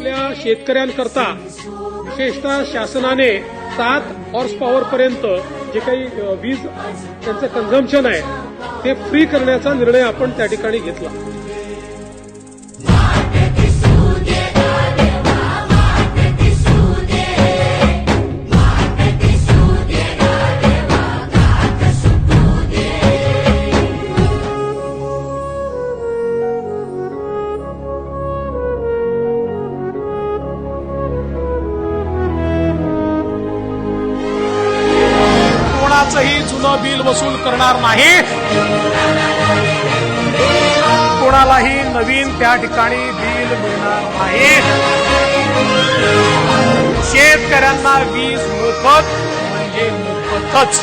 आपल्या शेतकऱ्यांकरता विशेषतः शासनाने सात हॉर्स पॉवर पर्यंत जे काही वीज त्यांचं कन्झम्पशन आहे ते फ्री करण्याचा निर्णय आपण त्या ठिकाणी घेतला. कोणाचंही जुनं बिल वसूल करणार नाही. कोणालाही नवीन त्या ठिकाणी बिल मिळणार नाही. शेतकऱ्यांना वीज मोफत म्हणजे मोफतच.